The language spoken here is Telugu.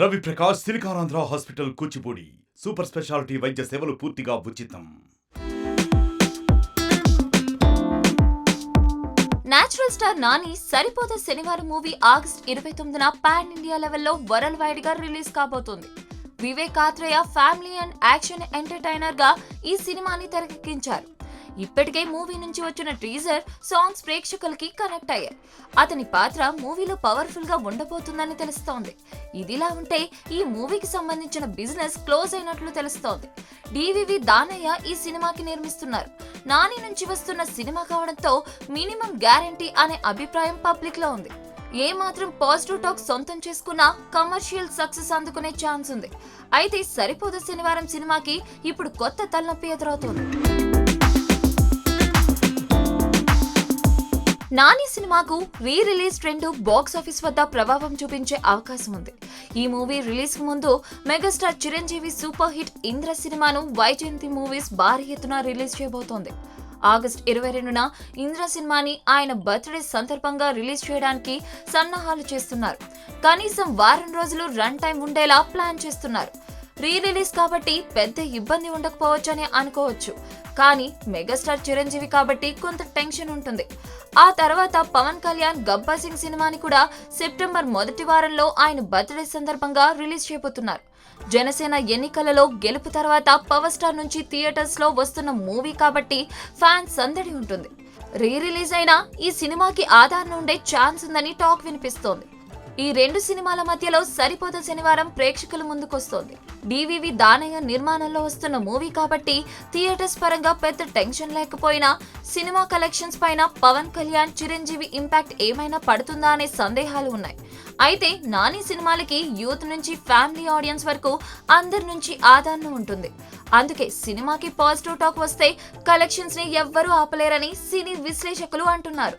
Ravi Prakash Siliconandhra hospital Kuchipudi super speciality వైద్య సేవలు పూర్తిగా ఉచితం. నేచురల్ స్టార్ నాని సరిపోతే శనివారం మూవీ ఆగస్ట్ ఇరవై తొమ్మిదిన పాన్ ఇండియా లెవెల్లో వరల్డ్ వైడ్గా రిలీజ్ కాబోతుంది. Vivek Athreya family and action ఎంటర్టైనర్గా ఈ సినిమాని తెరకెక్కించారు. ఇప్పటికే మూవీ నుంచి వచ్చిన టీజర్ సాంగ్స్ ప్రేక్షకులకి కనెక్ట్ అయ్యాయి. అతని పాత్ర మూవీలో పవర్ఫుల్గా ఉండబోతుందని తెలుస్తోంది. ఇదిలా ఉంటే ఈ మూవీకి సంబంధించిన బిజినెస్ క్లోజ్ అయినట్లు తెలుస్తోంది. డివివి దానయ్య ఈ సినిమాకి నిర్మిస్తున్నారు. నాని నుంచి వస్తున్న సినిమా కావడంతో మినిమం గ్యారంటీ అనే అభిప్రాయం పబ్లిక్లో ఉంది. ఏ మాత్రం పాజిటివ్ టాక్ సొంతం చేసుకున్నా కమర్షియల్ సక్సెస్ అందుకునే ఛాన్స్ ఉంది. అయితే సరిపోదు శనివారం సినిమాకి ఇప్పుడు కొత్త తలనొప్పి ఎదురవుతోంది. నాని సినిమాకు re release trend box office వద్ద ప్రభావం చూపించే అవకాశం ఉంది. ఈ మూవీ రిలీజ్కు ముందు megastar Chiranjeevi super hit Indra సినిమాను వైజయంతి మూవీస్ భారీ ఎత్తున రిలీజ్ చేయబోతోంది. ఆగస్ట్ ఇరవై రెండున ఇంద్ర సినిమాని ఆయన బర్త్డే సందర్భంగా రిలీజ్ చేయడానికి సన్నాహాలు చేస్తున్నారు. కనీసం వారం రోజులు రన్ టైం ఉండేలా ప్లాన్ చేస్తున్నారు. రీ రిలీజ్ కాబట్టి పెద్ద ఇబ్బంది ఉండకపోవచ్చని అనుకోవచ్చు. కానీ మెగాస్టార్ చిరంజీవి కాబట్టి కొంత టెన్షన్ ఉంటుంది. ఆ తర్వాత పవన్ కళ్యాణ్ గబ్బర్ సింగ్ సినిమాని కూడా సెప్టెంబర్ మొదటి వారంలో ఆయన బర్త్డే సందర్భంగా రిలీజ్ చేయబోతున్నారు. జనసేన ఎన్నికలలో గెలుపు తర్వాత పవర్ స్టార్ నుంచి థియేటర్స్లో వస్తున్న మూవీ కాబట్టి ఫ్యాన్స్ సందడి ఉంటుంది. రీ రిలీజ్ అయినా ఈ సినిమాకి ఆధారణ ఉండే ఛాన్స్ ఉందని టాక్ వినిపిస్తోంది. ఈ రెండు సినిమాల మధ్యలో సరిపోత శనివారం ప్రేక్షకుల ముందుకొస్తోంది. డివివి దానయ్య నిర్మాణంలో వస్తున్న మూవీ కాబట్టి థియేటర్స్ పరంగా పెద్ద టెన్షన్ లేకపోయినా సినిమా కలెక్షన్స్ పైన పవన్ కళ్యాణ్ చిరంజీవి ఇంపాక్ట్ ఏమైనా పడుతుందా అనే సందేహాలు ఉన్నాయి. అయితే నాని సినిమాలకి యూత్ నుంచి ఫ్యామిలీ ఆడియన్స్ వరకు అందరి నుంచి ఆదరణ ఉంటుంది. అందుకే సినిమాకి పాజిటివ్ టాక్ వస్తే కలెక్షన్స్ని ఎవ్వరూ ఆపలేరని సినీ విశ్లేషకులు అంటున్నారు.